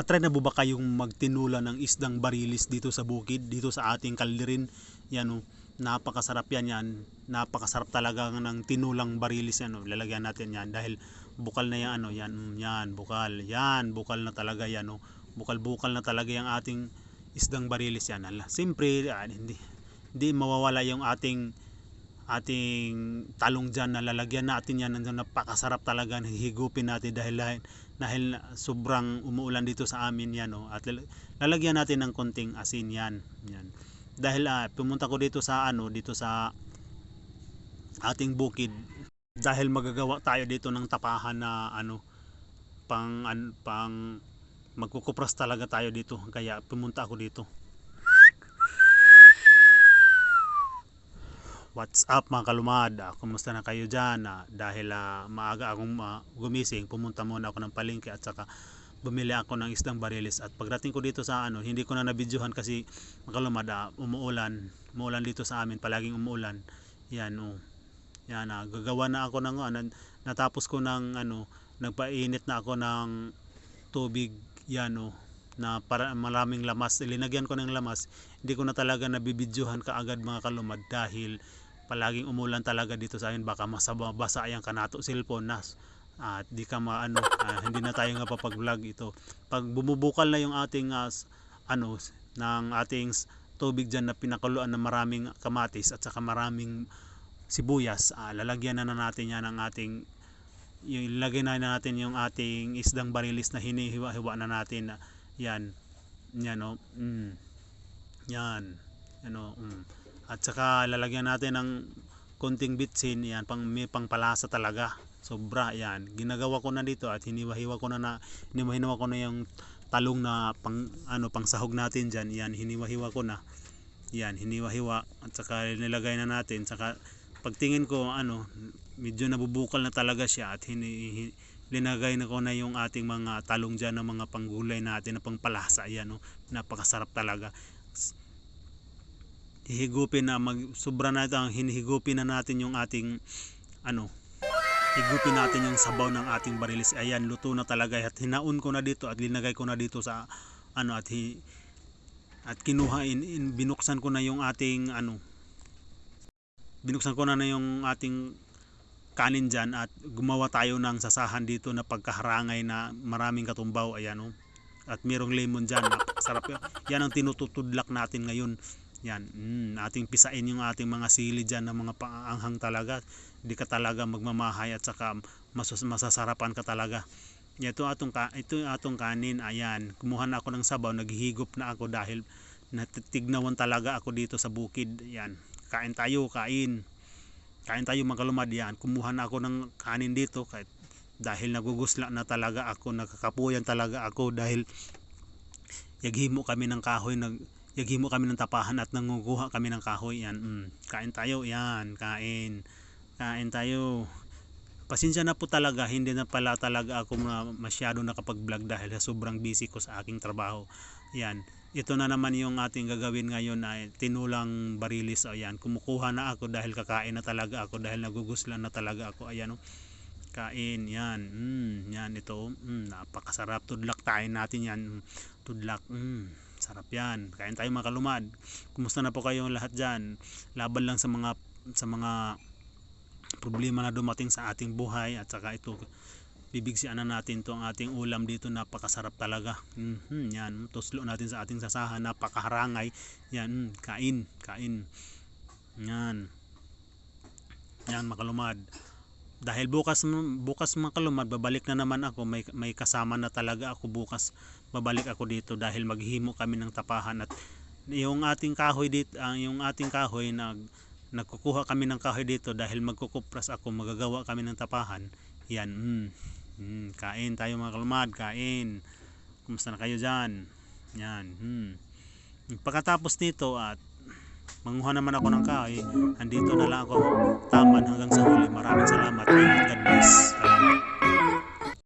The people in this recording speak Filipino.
Natry na po ba kayong magtinula ng isdang barilis dito sa bukid, dito sa ating kalderin? Yan o, napakasarap yan yan. Napakasarap talaga ng tinulang barilis yan o. Lalagyan natin yan dahil bukal na yan ano, yan, yan, bukal. Yan, bukal na talaga yan o. Bukal-bukal na talaga yung ating isdang barilis yan. Ala, Siyempre, ah, hindi, hindi mawawala yung ating ating talong dyan na lalagyan natin yan nandun napakasarap talaga higupin natin dahil dahil sobrang umuulan dito sa amin yan oh. at lal- lalagyan natin ng konting asin yan yan. Dahil ah, pumunta ko dito sa ano dito sa ating bukid dahil magagawa tayo dito ng tapahan na ano pang an, pang magkukupras talaga tayo dito. Kaya pumunta ako dito What's up mga kalumad? Ah, Kumusta na kayo dyan? Ah, dahil ah, maaga akong ah, gumising, pumunta muna ako ng palengke at saka bumili ako ng isdang barilis at pagdating ko dito sa ano, hindi ko na nabidyohan kasi mga kalumad, ah, umuulan, umuulan dito sa amin, palaging umuulan. Yan oh. Yan ah, gagawa na ako ng ano, natapos ko ng ano, nagpainit na ako ng tubig yan oh na para maraming lamas linagyan ko ng lamas hindi ko na talaga nabibidyohan kaagad mga kalumad dahil palaging umulan talaga dito sa amin. Baka masaba basa yung kanato cellphone nas at di ka maano ah, hindi na tayo nga papag vlog ito. Pag bumubukal na yung ating s- ano ng ating tubig dyan na pinakuluan ng maraming kamatis at saka maraming sibuyas ah, lalagyan na, na natin yan ng ating yung ilagay na natin yung ating isdang barilis na hinihiwa-hiwa na natin. Na yan. Yan o mm. Yan. Ano mm. at saka lalagyan natin ng konting bitsin yan pang may pangpalasa talaga. Sobra yan. Ginagawa ko na dito at hiniwa-hiwa ko na na hiniwa-hiwa ko na yung talong na pang ano pang sahog natin diyan yan hiniwa-hiwa ko na. Yan hiniwa-hiwa. At saka nilagay na natin. Saka pagtingin ko ano medyo nabubukal na talaga siya at hini, hi- linagay na ko na yung ating mga talong dyan ng mga panggulay natin na pangpalasa. Yan no? napakasarap talaga hihigupin na mag sobra na ito ang hinihigupin na natin yung ating ano higupin natin yung sabaw ng ating barilis. Ayan luto na talaga. At hinaon ko na dito at linagay ko na dito sa ano at hi, at kinuha in, in binuksan ko na yung ating ano binuksan ko na na yung ating kanin dyan at gumawa tayo ng sasahan dito na pagkaharangay na maraming katumbaw. Ayan o at merong lemon dyan. Sarap yan ang tinututudlak natin ngayon yan. Mm, ating pisain yung ating mga sili dyan na mga paanghang talaga. Di ka talaga magmamahay at saka masus masasarapan ka talaga. Ito atong ka ito atong kanin ayan. Kumuha na ako ng sabaw naghihigop na ako dahil natitignawan talaga ako dito sa bukid. Yan. Kain tayo kain. Kain tayo mga kalumad yan. Kumuha na ako ng kanin dito kahit dahil nagugusla na talaga ako nakakapuyan talaga ako dahil yaghimo kami ng kahoy nag yaghimo kami ng tapahan at nangukuha kami ng kahoy yan. Mm, kain tayo yan. Kain. Kain tayo. Pasensya na po talaga hindi na pala talaga ako na masyado nakapag vlog dahil sobrang busy ko sa aking trabaho. Yan. Ito na naman yung ating gagawin ngayon ay tinulang barilis. O yan. Kumukuha na ako dahil kakain na talaga ako dahil naguguslan na talaga ako. Ayan o. Kain yan. Mm, yan ito. Mm, napakasarap. Tudlak tayo natin yan. Mm, tudlak. Mm, sarap yan. Kain tayo mga kalumad. Kumusta na po kayong lahat dyan? Laban lang sa mga sa mga problema na dumating sa ating buhay at saka ito bibigsian na natin to ang ating ulam dito. Napakasarap talaga. Mhm yan. Tuslo natin sa ating sasahan. Napakaharangay. Yan mm, kain kain. Yan. Yan makalumad dahil bukas bukas makalumad babalik na naman ako. May may kasama na talaga ako bukas. Babalik ako dito dahil maghimo kami ng tapahan. At yung ating kahoy dito ang yung ating kahoy nag nagkukuha kami ng kahoy dito dahil magkukupras ako magagawa kami ng tapahan. Yan mm, mm, kain tayo mga kalmad kain. Kumusta na kayo dyan? Yan mm. pagkatapos nito at manguha naman ako ng kahoy. Andito na lang ako. Taman hanggang sa huli. Maraming salamat. God bless. Salamat.